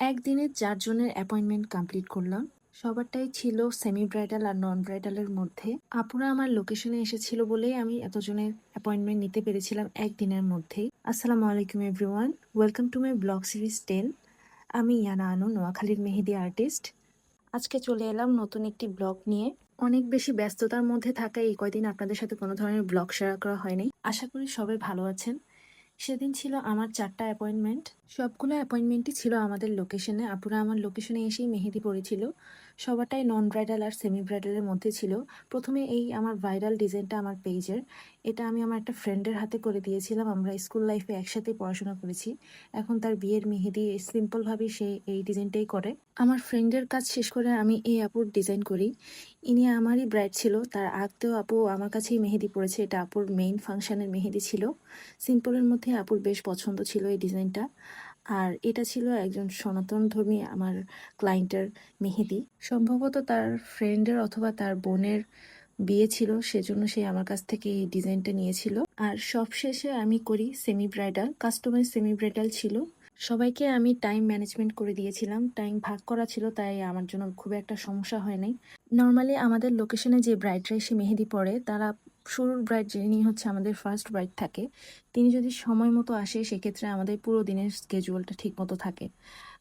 একদিনে চারজনের appointment complete করলাম। সবারটাই ছিল সেমি ব্রাইডাল আর নন ব্রাইডালের মধ্যে। আপুরা আমার লোকেশনে এসেছিল বলেই আমি এতজনের অ্যাপয়েন্টমেন্ট নিতে পেরেছিলাম একদিনের মধ্যেই। আসসালামু আলাইকুম everyone welcome to my blog series ten আমি ইয়ানা আনু নোয়াখালীর মেহেদি আর্টিস্ট আজকে চলে এলাম নতুন একটি ব্লগ নিয়ে। অনেক বেশি ব্যস্ততার মধ্যে থাকা এই কয়দিন আপনাদের সাথে কোনো ধরনের ব্লগ শেয়ার করা হয়নি। আশা করি সবাই ভালো আছেন। সেদিন ছিল আমার চারটা অ্যাপয়েন্টমেন্ট সবগুলো অ্যাপয়েন্টমেন্টই ছিল আমাদের লোকেশনে আপুরা আমার লোকেশনে এসেই মেহেদি পড়েছিল সবারটাই নন ব্রাইডাল আর সেমি ব্রাইডালের মধ্যে ছিল। প্রথমে এই আমার ভাইরাল ডিজাইনটা আমার পেজের এটা আমি আমার একটা ফ্রেন্ডের হাতে করে দিয়েছিলাম। আমরা স্কুল লাইফে একসাথে পড়াশোনা করেছি। এখন তার বিয়ের মেহেদি সিম্পলভাবেই সে এই ডিজাইনটাই করে। আমার ফ্রেন্ডের কাজ শেষ করে আমি এই আপুর ডিজাইন করি। ইনি আমারই ব্রাইড ছিল। তার আগতেও আপু আমার কাছেই মেহেদি পড়েছে এটা আপুর মেইন ফাংশানের মেহেদি ছিল। সিম্পলের মধ্যে আপুর বেশ পছন্দ ছিল এই ডিজাইনটা আর এটা ছিল একজন সনাতন ধর্মী আমার ক্লায়েন্টের মেহেদি। সম্ভবত তার ফ্রেন্ডের অথবা তার বোনের বিয়ে ছিল, সেজন্য সে আমার কাছ থেকে এই ডিজাইনটা নিয়েছিল। আর সবশেষে আমি করি semi bridal customise semi bridal ছিল। সবাইকে আমি টাইম ম্যানেজমেন্ট করে দিয়েছিলাম। টাইম ভাগ করা ছিল, তাই আমার জন্য খুব একটা সমস্যা হয় নাই। নর্মালি আমাদের লোকেশনে যে ব্রাইডরা এসে মেহেদি পড়ে তারা শুরুর ব্রাইড যিনি হচ্ছে আমাদের ফার্স্ট ব্রাইড থাকে, তিনি যদি সময় মতো আসে, সেক্ষেত্রে আমাদের পুরো দিনের স্কেজুয়ালটা ঠিক মতো থাকে।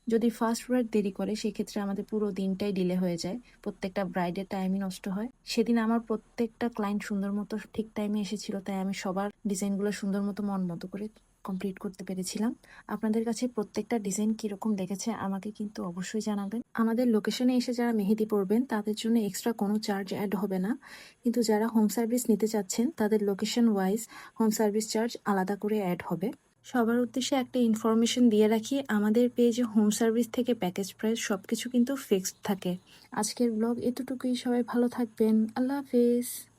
যদি ফার্স্ট ব্রাইড দেরি করে, সেক্ষেত্রে আমাদের পুরো দিনটাই ডিলে হয়ে যায়। প্রত্যেকটা ব্রাইডের টাইমই নষ্ট হয়। সেদিন আমার প্রত্যেকটা ক্লায়েন্ট সুন্দর মতো ঠিক টাইমে এসেছিল, তাই আমি সবার ডিজাইনগুলো সুন্দর মতো মন মতো করে কমপ্লিট করতে পেরেছিলাম। আপনাদের কাছে প্রত্যেকটা ডিজাইন কীরকম লেগেছে আমাকে কিন্তু অবশ্যই জানাবেন। আমাদের লোকেশনে এসে যারা মেহেদি পড়বেন তাদের জন্য এক্সট্রা কোনো চার্জ অ্যাড হবে না। কিন্তু যারা হোম সার্ভিস নিতে চাচ্ছেন, তাদের location wise home service charge আলাদা করে অ্যাড হবে। সবার উদ্দেশ্যে একটা ইনফরমেশন দিয়ে রাখি, আমাদের পেজে হোম সার্ভিস থেকে প্যাকেজ প্রাইস সব কিছু কিন্তু ফিক্সড থাকে। আজকের ব্লগ এতটুকুই, সবাই ভালো থাকবেন। আল্লাহ হাফিজ।